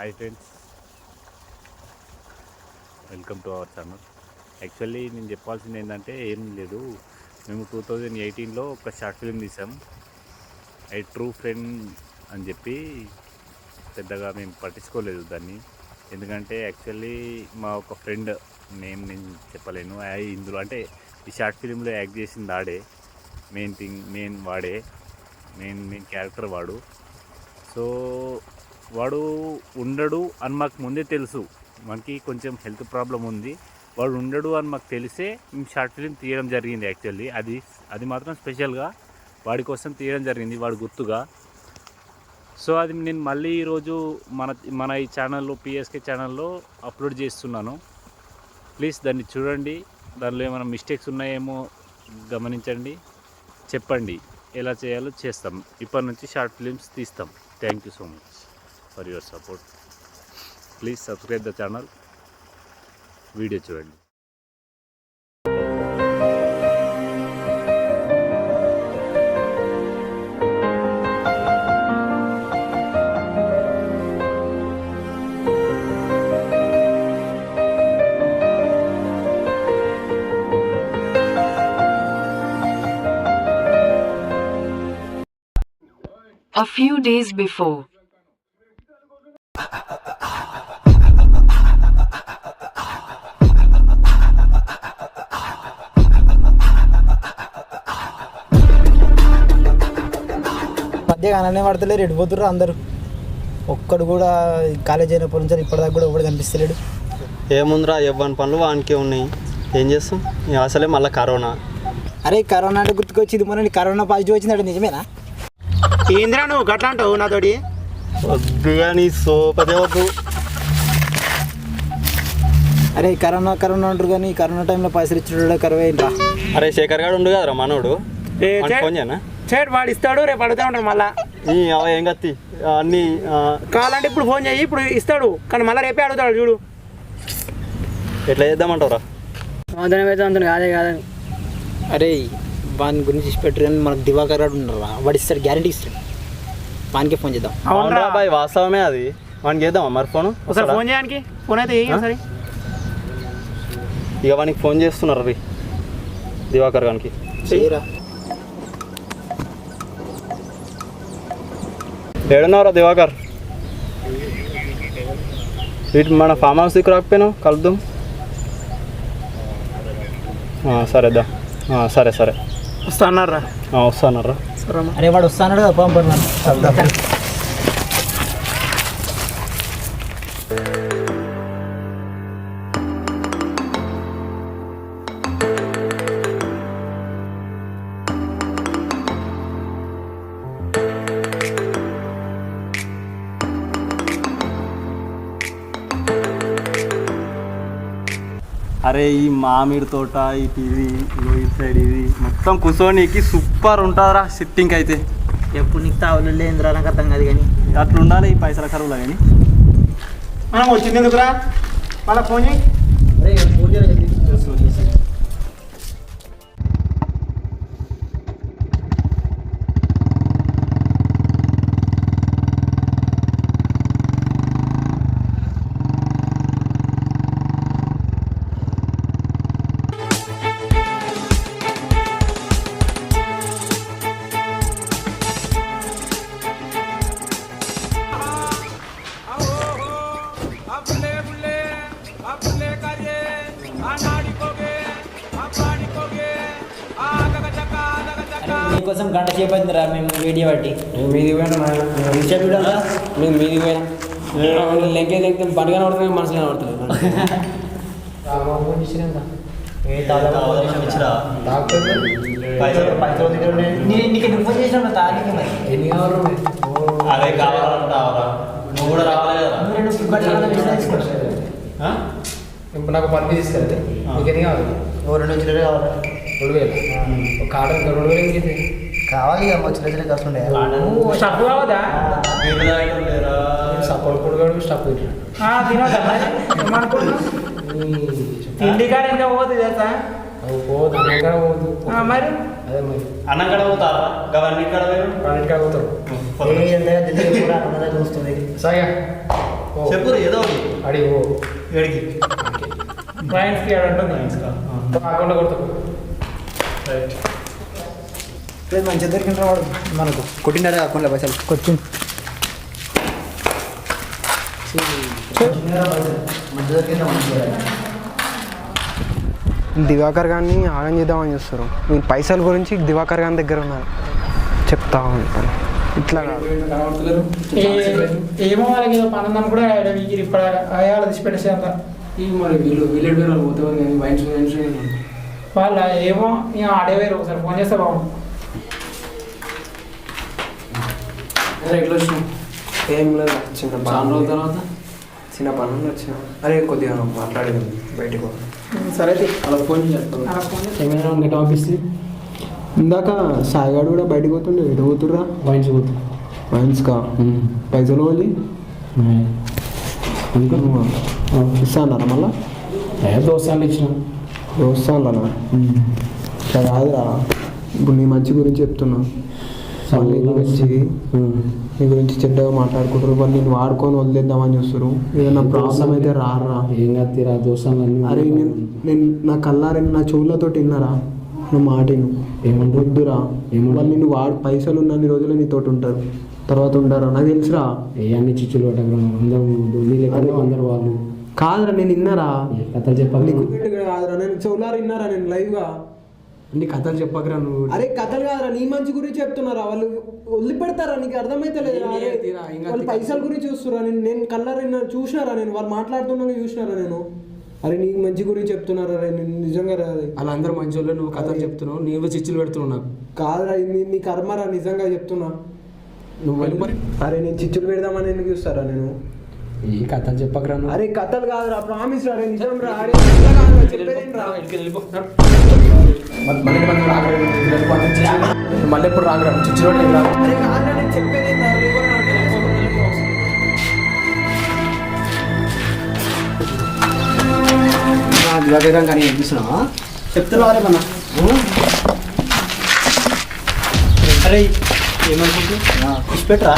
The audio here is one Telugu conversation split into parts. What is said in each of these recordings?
Hi friends. Welcome to our channel. Actually నేను చెప్పాల్సింది ఏంటంటే ఏం లేదు. మేము టూ థౌజండ్ ఎయిటీన్లో ఒక షార్ట్ ఫిల్మ్ తీసాం. ఐ ట్రూ ఫ్రెండ్ అని చెప్పి పెద్దగా మేము పట్టించుకోలేదు దాన్ని. ఎందుకంటే యాక్చువల్లీ మా ఒక ఫ్రెండ్ నేమ్ నేను చెప్పలేను. ఇందులో అంటే ఈ షార్ట్ ఫిలింలో యాక్ట్ చేసింది ఆడే. మెయిన్ థింగ్ మెయిన్ వాడే. మెయిన్ మెయిన్ క్యారెక్టర్ వాడు. సో వాడు ఉండడు అని మాకు ముందే తెలుసు. మనకి కొంచెం హెల్త్ ప్రాబ్లం ఉంది. వాడు ఉండడు అని మాకు తెలిసే మేము షార్ట్ ఫిలిం తీయడం జరిగింది యాక్చువల్లీ. అది అది మాత్రం స్పెషల్గా వాడి కోసం తీయడం జరిగింది వాడు గుర్తుగా. సో అది నేను మళ్ళీ ఈరోజు మన మన ఈ ఛానల్లో పిఎస్కే ఛానల్లో అప్లోడ్ చేస్తున్నాను. ప్లీజ్ దాన్ని చూడండి. దానిలో ఏమైనా మిస్టేక్స్ ఉన్నాయేమో గమనించండి. చెప్పండి. ఎలా చేయాలో చేస్తాం. ఇప్పటి నుంచి షార్ట్ ఫిలిమ్స్ తీస్తాం. Thank you so much. For your support please subscribe the channel video చూడండి A few days before. అననే పడతలేరు ఎడిపోతుర్రు అందరూ. ఒక్కడు కూడా కాలేజ్ అయినప్పటి నుంచి ఇప్పటిదాకా కూడా ఒకటి కనిపిస్తలేడు. ఏముందిరా ఇవ్వని పనులు వానికే ఉన్నాయి. ఏం చేస్తాం? అసలే మళ్ళీ కరోనా. అరే కరోనా అంటే గుర్తుకొచ్చింది మొన్న కరోనా పాజిటివ్ వచ్చిందంటే నిజమేనా? ఏంద్రా నువ్వు? గట్లా అంటావు నాతోటి? వద్దు కానీ సోపదే వద్దు. అరే కరోనా కరోనా అంటారు కానీ కరోనా టైంలో పైసలు ఇచ్చిన కరువు అయిందా అరే శేఖర్ గారు ఉండు కదరా మనోడు. ఫోన్ చేయనా? చేడు వాడు ఇస్తాడు రేపు అడుగుతా ఉంటాడు మళ్ళా. ఏం కత్తి? అన్నీ కావాలంటే ఇప్పుడు ఫోన్ చేయి ఇప్పుడు ఇస్తాడు. కానీ మళ్ళీ రేపే అడుగుతాడు చూడు. ఎట్లా చేద్దామంటావురా? కాదే కాదని అరే వాని గురించి ఇచ్చి పెట్టరు కానీ మనకు దివాకర్ గారు ఉన్నారు వాడు ఇస్తాడు గ్యారంటీ ఇస్తాడు. వానికే ఫోన్ చేద్దాం. అవునరా. బాయ్ వాస్తవమే అది. వానికి చేద్దామా మరి ఫోన్? ఒకసారి ఫోన్ చేయడానికి ఫోన్ అయితే? సరే ఇక వానికి ఫోన్ చేస్తున్నారు రీ? దివాకర్ గానికి. చేయరా. ఏడున్నారా దివాకర్? ఇటు మన ఫామ్ హౌస్కి రాకపోయినావు కలుద్దాం. సరేదా సరే సరే వస్తా అన్నారా ఆ, వస్తానరా అరే వాడు వస్తాడు కదా పంపడు అరే ఈ మామిడి తోట ఇటు ఇది ఇటు సైడ్ ఇది. మొత్తం కూర్చోనికి సూపర్ ఉంటుందిరా సిట్టింగ్ అయితే. ఎప్పుడు నీకు తావులు లేదురా నాకు అర్థం కాదు కానీ. అట్లా ఉండాలి ఈ పైసల కరువులో కానీ. మనం వచ్చింది ఎందుకురా? మళ్ళీ ఫోన్ చేయి. నీకోసం గంట సేపు అయిందిరా మేము వీడియో బట్టి. మీది పోయినా కూడా మేము మీది పోయినా. లెంకే లెంకే తారీఖు మరి. ఎన్ని కావాలి అదే కావాలంటావరా? నువ్వు కూడా రావాలి కదా. నాకు పని తీసుకెళ్తే ఎన్ని కావాలి? ఓ రెండు కావాలి? రెండు వేలు. ఒక ఆర్డర్ ఇంకా రెండు వేలు కావాలి ఇక చిన్న చిన్న ఖర్చు ఉండే. నువ్వు స్టఫ్ కావద్దా సపోర్ట్ కూడా ఏమనుకుంటున్నావు? తిండి కాడ ఎంత పోతుంది తెలుసా? పోదు పోదు. ఆ, మరి? అదే మరి. అన్నం కడ పోతారా గవర్నమెంట్ కడ పన్నెండు కాడ పోతారు చూస్తుంది. సాగా చెప్పు ఏదో ఒకటి. అడిగి ఏడికి? కొడతాం లేదు మంచిగా దొరికిన వాడు మనకు. కొట్టినారా అకౌంట్లో పైసలు? కొచ్చి దివాకర్ గారిని ఆగం చేద్దామని చూస్తారు. మీరు పైసల గురించి దివాకర్ గారి దగ్గర ఉన్నారు. చెప్తా ఉంటాను ఇట్లా కాదు. ఏమో వాళ్ళకి ఏదో కూడా ఇప్పుడు అయ్యాలి తీసి పెట్టేసి అంత. ఈ మరి వీళ్ళు వీళ్ళు పోతే కానీ వైన్స్ వైన్స్ వాళ్ళ ఏమో ఇక ఆడేవారు ఒకసారి ఫోన్ చేస్తే బాగుంది ఎట్లా వచ్చినావు? ఏం లేదు చిన్న రోజుల పని తర్వాత? చిన్న పని వచ్చిన. అరే కొద్దిగా మాట్లాడేది బయటకు. సరే అయితే అలా ఫోన్ చేస్తాను అలా ఫోన్ చేసి ఏమైనా ఆఫీస్ ఇందాక సాయిగాడు కూడా బయటకు పోతుండే ఎటు పోతుర్రా? వైన్స్ పోతా వైన్స్కా పైసలు పోలి ఇస్తా అన్నారా మళ్ళా? ఏ దోస్తాలు ఇచ్చిన అన్నారా సరే కాదురా ఇప్పుడు నీ మంచి గురించి చెప్తున్నా. నీ గురించి నీ గురించి చెడ్డగా మాట్లాడుకుంటారు. వాళ్ళు నేను వాడుకొని వదిలేద్దామని చూస్తారు ఏదైనా ప్రాబ్లం అయితే రారా ఏం తీరా దోస్తాలు అరే నేను నేను నా కల్లారే నా చెవులతో విన్నారా నా మాట విను. ఏమంటారు? వద్దురా? వాళ్ళు నిన్ను వాడు పైసలు ఉన్నన్ని రోజులు నీతోటి ఉంటారు. తర్వాత ఉండరా నాకు తెలుసురా. ఏ అన్ని చిచ్చులు అందరూ అందరు వాళ్ళు. కాదురా నేను విన్నారా కథలు చెప్పాలి కాదురా నేను చెవులారా విన్నారా నేను లైవ్గా? నీ కథలు చెప్పకరా నువ్వు. అరే కథలు కాదురా నీ మంచి గురించి చెప్తున్నారా? వాళ్ళు వదిలిపెడతారా నీకు అర్థమైతే లేదు? వాళ్ళు పైసల గురించి చూస్తురా నేను నేను కల్లారా విన్నా చూసినారా నేను? వాళ్ళు మాట్లాడుతున్నాగా చూసినారా నేను? అరే నీకు మంచి గురించి చెప్తున్నారా? నేను నిజంగా రా అది వాళ్ళందరూ మంచి వాళ్ళు నువ్వు కథలు చెప్తున్నావు నీవు చిచ్చులు పెడుతున్నావు నాకు. కాదురా ఇది నీ కర్మరా నిజంగా చెప్తున్నా. నువ్వు అరే నేను చిచ్చులు పెడదామని ఎందుకు చూస్తారా నేను? ఏ కథలు చెప్పకరా అరే కథలు కాదురా ప్రామిస్ రా రే నిజం రా అరే? మళ్ళీ ఎప్పుడు రాగరా? రే, తెలియదు. దివాకర్ కానీ వినిపిస్తున్నావా చెప్తున్నావు అరే మన అరే ఏమనుకుంటున్నా పెట్టరా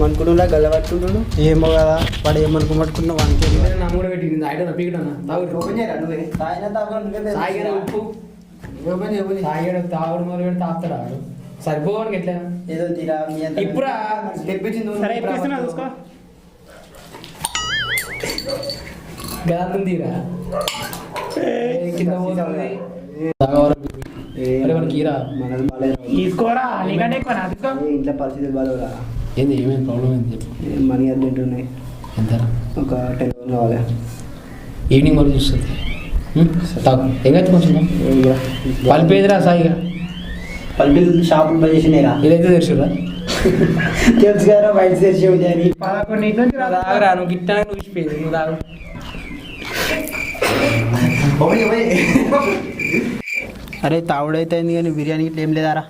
ఏమనుకుంటున్నా గల్ల పట్టుకుంటున్నాడు ఏమో కదా వాడు ఏమనుకోమట్టుకున్నా వానికి కూడా పెట్టింది. ఐటమ్ పీకటన్నా సాయిగానే ఉప్పు. సాయిగాడు తాగుడు మొదలు పెడితే తాపుతాడు ఆడు సరిపోవడానికి ఎట్లా? ఏదో తీరా ఇప్పుడా? తెప్పించింది గదాంతం తీరా? కింద పోతుంది. తీసుకోరా ఇంట్లో పరిస్థితులు ఏంది ఏమైంది ప్రాబ్లం ఏంది చెప్పు. మనీ అర్జెంట్ ఉన్నాయి. ఎంత? ఒక టెన్ కావాలి. ఈవినింగ్ వరకు చూస్తుంది. తాగు. ఎంగైతే కొంచెం పలిపేదిరా సాయిగా పల్పిల్ షాపులు పని చేసినాయిరా ఇదైతే తెరిచిరా తెలుసు కదరా బయట తెరిచి అని పదకొండు ఇంటి నుంచి తాగరా నువ్వు గిట్టానికి నువ్వు ఇచ్చిపోయింది నువ్వు తాగు. అరే తావుడైతే అయింది కానీ బిర్యానీ ఇట్లా ఏం లేదారా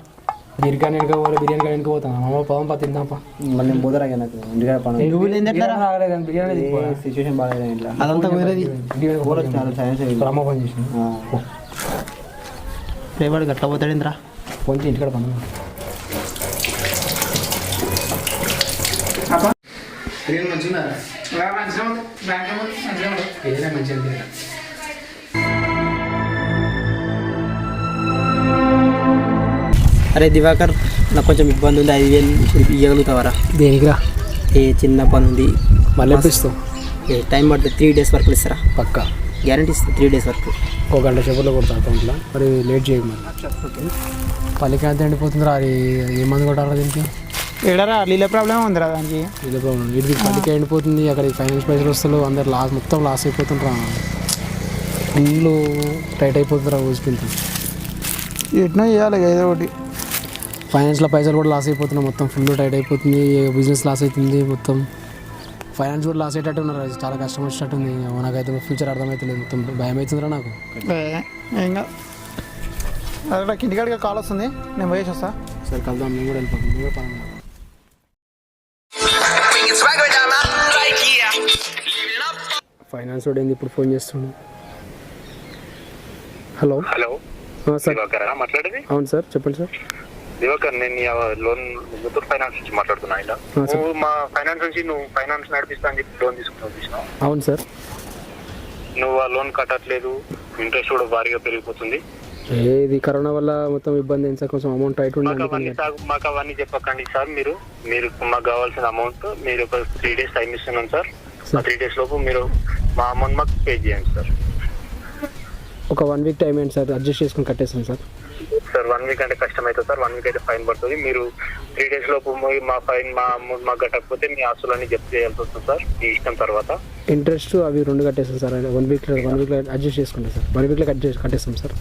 బిర్యానీ వెనక పోలే బిర్యానీ వెనక పోతాను? అమ్మ పదం పా తిందాంపా మళ్ళీ పోతారా నాకు? ఇంటికాడ పని బిర్యానీ. సిచ్యువేషన్ బాగాలేదు ఇంట్లో. అదంతా ఇప్పుడు అమ్మ ఫోన్ రేపటి గట్ల పోతాడు ఇంద్రా. ఫోన్ చేసి ఇంటికాడ పని మంచిగా మంచిగా ఉంది. బ్యాంక్ మంచిగా ఉంది ఏదైనా మంచిగా అరే దివాకర్ నాకు కొంచెం ఇబ్బంది ఉంది. ఐదు వేలు ఇవ్వగలుగుతావరా దేనికిరా? ఏ చిన్న పని ఉంది. మళ్ళీ ఎప్పుడు ఇస్తావు? ఏ టైం పడుతుంది. త్రీ డేస్ వరకు ఇస్తారా? పక్క. గ్యారంటీ ఇస్తా. త్రీ డేస్ వరకు. ఒక గంట సేపట్లో కొడతా అకౌంట్లో. మరి లేట్ చేయకు మరి. పల్లికి అంత ఎండిపోతుందిరా అది ఏ మంది కొట్టారా దీనికి? ఏడరా నీళ్ళ ప్రాబ్లం ఉందిరా దానికి. ఇదే ప్రాబ్లం ఇది పల్లికి ఎండిపోతుంది. అక్కడ ఫైనాన్స్ పైసలు వస్తలు అందరు లాస్ మొత్తం లాస్ అయిపోతుంటారా ఫుల్ టైట్ అయిపోతుందిరా ఊసిపోతుంది ఎట్నో చేయాలి ఏదో ఒకటి. ఫైనాన్స్లో పైసలు కూడా లాస్ అయిపోతున్నాయి మొత్తం. ఫుల్ టైట్ అయిపోతుంది. బిజినెస్ లాస్ అవుతుంది మొత్తం. ఫైనాన్స్ కూడా లాస్ అయ్యేటట్టు ఉన్నారు. చాలా కష్టం వచ్చేటట్టు ఉంది నాకైతే ఫ్యూచర్ అర్థమవుతలేదు మొత్తం భయం అవుతుందిరా నాకు అదే నాకు ఇంటికాడికి కాల్ వస్తుంది. నేను పోయేసి వస్తా సరే కలుద్దాం. మేము కూడా వెళ్ళిపోతాం. మేము కూడా పని ఉంది. ఫైనాన్స్ వాడు ఏంది ఇప్పుడు ఫోన్ చేస్తున్నాడు హలో? హలో. ఆ, సార్. అవును సార్ చెప్పండి సార్. దివాకర్ నేను లోన్ ముత్తూర్ ఫైనాన్స్ నుంచి మాట్లాడుతున్నా ఆయన. నువ్వు మా ఫైనాన్స్ నుంచి నువ్వు ఫైనాన్స్ నడిపిస్తా అని చెప్పి లోన్ చూసినావు అవును సార్. నువ్వు ఆ లోన్ కట్టట్లేదు ఇంట్రెస్ట్ కూడా భారీగా పెరిగిపోతుంది. ఏది కరోనా వల్ల మొత్తం ఇబ్బంది అయింది సార్? కొంచెం అమౌంట్ టైట్ సాగు- మాకు అవన్నీ చెప్పకండి సార్ మీరు. మీరు మాకు కావాల్సిన అమౌంట్ మీరు ఒక త్రీ డేస్ టైం ఇస్తున్నాం సార్. ఆ త్రీ డేస్ లోపు మీరు మా అమౌంట్ మాకు పే చేయండి సార్. ఒక వన్ వీక్ టైం ఏంటి సార్? అడ్జస్ట్ చేసుకుని కట్టేస్తాను సార్. సార్ వన్ వీక్ అంటే కష్టం అవుతుంది సార్ వన్ వీక్ అయితే ఫైన్ పడుతుంది. మీరు త్రీ డేస్ లోపు మీ- ఫైన్ మా అమౌంట్ మాకు కట్టకపోతే మీ ఆస్తులన్నీ జప్తు చేయాల్సి వస్తుంది సార్ మీ ఇష్టం తర్వాత. ఇంట్రెస్ట్ అవి రెండు కట్టేస్తాం సార్ వన్ వీక్లో వన్ వీక్లో అడ్జస్ట్ చేసుకుంటాం సార్. వన్ వీక్లో కట్ చేసి కట్టేస్తాం సార్.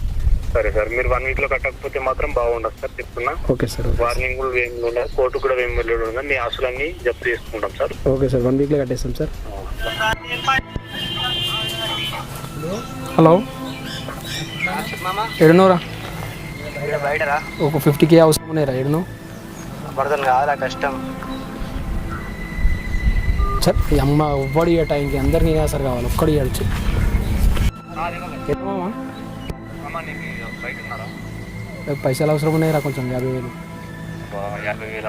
సరే సార్ మీరు వన్ వీక్లో కట్టకపోతే మాత్రం బాగుండదు సార్ చెప్తున్నా. ఓకే సార్ వార్నింగ్ కూడా ఏమి ఉండదు కోర్టు కూడా ఏమి వెళ్ళడం ఉండదు మీ ఆస్తులన్నీ జప్తు చేసుకుంటాం సార్. ఓకే సార్ వన్ వీక్లో కట్టేస్తాం సార్. హలో. ఎడునోరా? బయటరా? ఒక ఫిఫ్టీ కే అవసరం ఉన్నాయిరా ఎడును పడుతుంది కాదురా కష్టం. సార్ ఈ అమ్మ ఇయ్య టైంకి అందరికి నేనే సార్ కావాలి ఒక్కడు ఇవ్వచ్చు పైసలు అవసరం ఉన్నాయిరా కొంచెం యాభై వేలు. యాభై వేల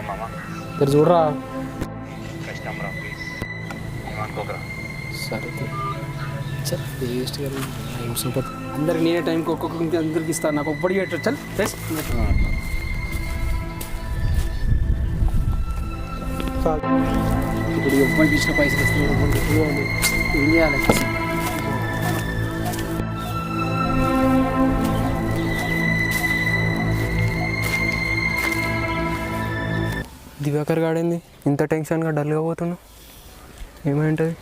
మీరు చూడరా. కష్టం రా సరే సార్. వేస్ట్ అందరికి నేనే టైంకి ఒక్కొక్కరికి అందరికి ఇస్తాను. నాకు ఒప్పటి పెట్టు చల్ ప్లస్ ఇప్పుడు ఎవ్వరికి ఇచ్చిన పైసలు ఇస్తే ఎవ్వరికి ఎక్కువ ఉంది. ఏం చేయాలి? దివాకర్ గాడింది? ఇంత టెన్షన్గా డల్గా పోతున్నా. ఏమైంటుంది?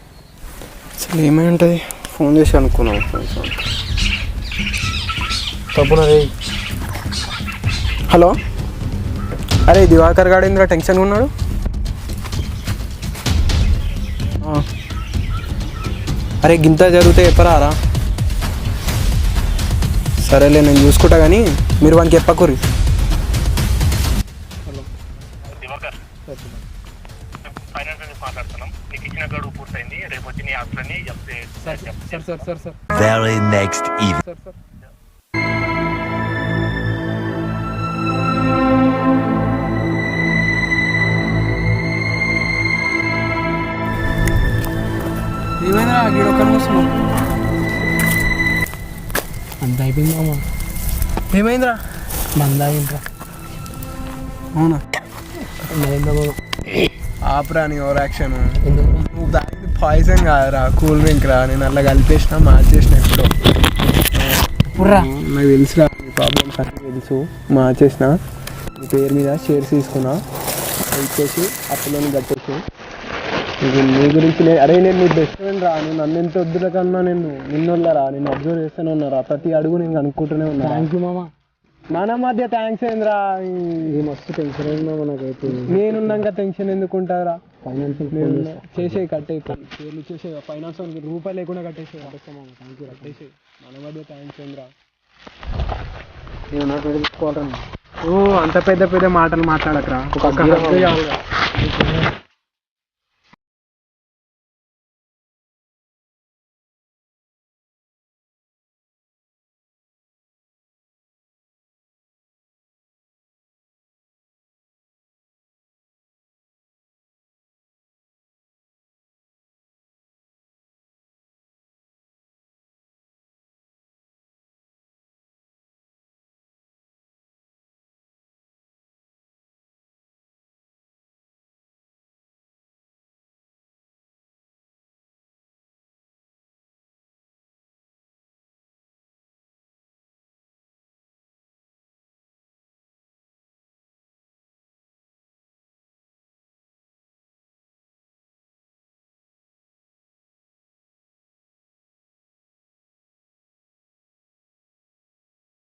అసలు ఏమైంటుంది? ఫోన్ చేసి అనుకున్నావు తప్పున రే హలో? అరే దివాకర్ గాడిందిరా టెన్షన్గా ఉన్నాడు. అరే గింత జరిగితే చెప్పరారా సరేలే నేను చూసుకుంటా కానీ మీరు వానికి చెప్పకూరి దివాకర్ ఫైనాన్స్ నుంచి ఏమైందిరా గీడ ఒక్కరి కోసం అంత అయిపోయింది మామ. ఏమైందిరా? మంద ఇంట్రా అవునా? ఆపరా నీ ఓవర్ యాక్షన్. నువ్వు తాగింది పాయిజన్ కాదురా కూల్ డ్రింక్ రా. నేను అలా కలిపేసిన మార్చేసిన ఎప్పుడో. నాకు తెలుసురా నీ ప్రాబ్లమ్స్ అన్నీ తెలుసు. మార్చేసిన నీ పేరు మీద షేర్స్ తీసుకున్నా. ఇచ్చేసి అప్పులోని కట్టేసి. నీకు నీ గురించి నే- అరే నేను నీ బెస్ట్ ఫ్రెండ్ రా. నువ్వు నన్ను ఎంత వద్దుల కన్నా నేను నిన్నోళ్ళరా నేను అబ్జర్వ్ చేస్తూనే ఉన్నారా ప్రతి అడుగు నేను అనుకుంటూనే ఉన్నా థ్యాంక్ యూ మామ. మన మధ్య థ్యాంక్స్ ఏంద్రా? ఇది మస్తు టెన్షన్ అయింది మామ నాకైతే. నేనున్నాక టెన్షన్ ఎందుకు ఉంటారా నేను చేసే కట్టేయి. పేర్లు చేసే ఫైనాన్స్ రూపాయి లేకుండా కట్టేసే థ్యాంక్ యూ కట్టేసి మన మధ్య థ్యాంక్స్ ఏంద్రా? నేను నాకు తీసుకోవాలన్నా ఓ అంత పెద్ద పెద్ద మాటలు మాట్లాడకరా. ఒక.